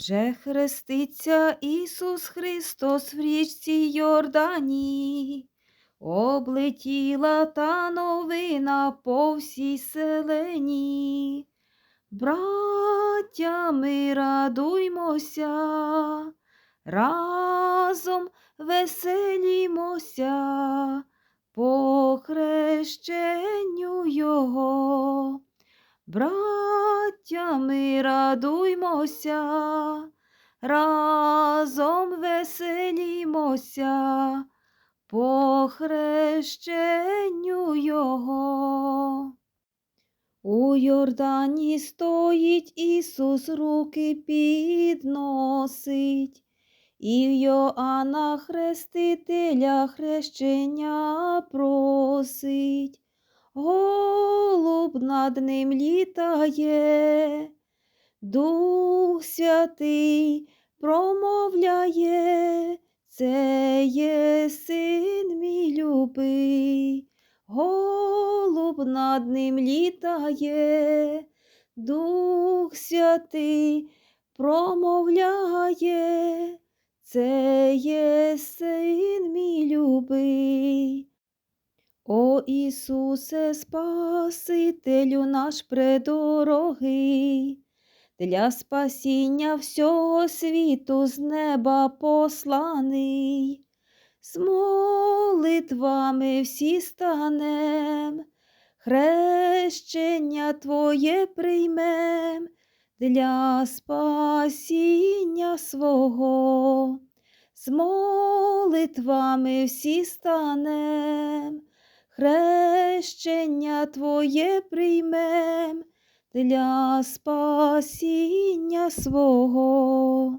Вже хреститься Ісус Христос в річці Йордані, облетіла та новина по всій селені. Браття, ми радуймося, разом веселімося по хрещенню Його. Браття, ми радуймося, разом веселімося по хрещенню Його. У Йордані стоїть Ісус, руки підносить, і в Йоанна Хрестителя хрещення просить. Голуб над ним літає, Дух Святий промовляє, це є син мій любий, голуб над ним літає, Дух Святий промовляє, це є син мій любий. О Ісусе, Спасителю наш предорогий, для спасіння всього світу з неба посланий, з молитвами всі станем, хрещення Твоє приймем для спасіння свого, з молитвами всі станем хрещення Твоє приймем для спасіння свого.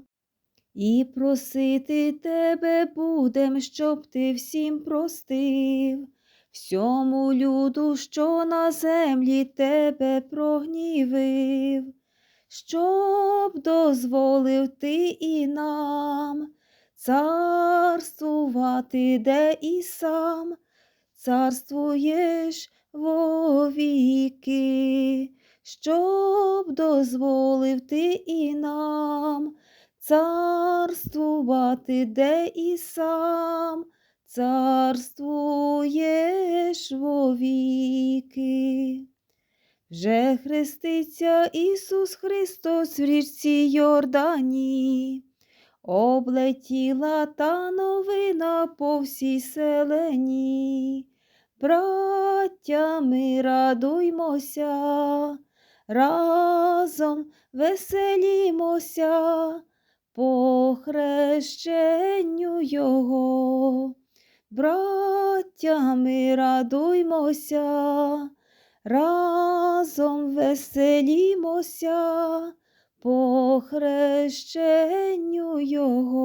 І просити Тебе будем, щоб Ти всім простив, всьому люду, що на землі Тебе прогнівив, щоб дозволив Ти і нам царствувати, де і сам царствуєш вовіки, щоб дозволив ти і нам царствувати, де і сам царствуєш вовіки. Вже хреститься Ісус Христос в річці Йордані. Облетіла та новина по всій селені. Браття, ми радуймося, разом веселімося по хрещенню Його. Браття, ми радуймося, разом веселімося по хрещенню Його.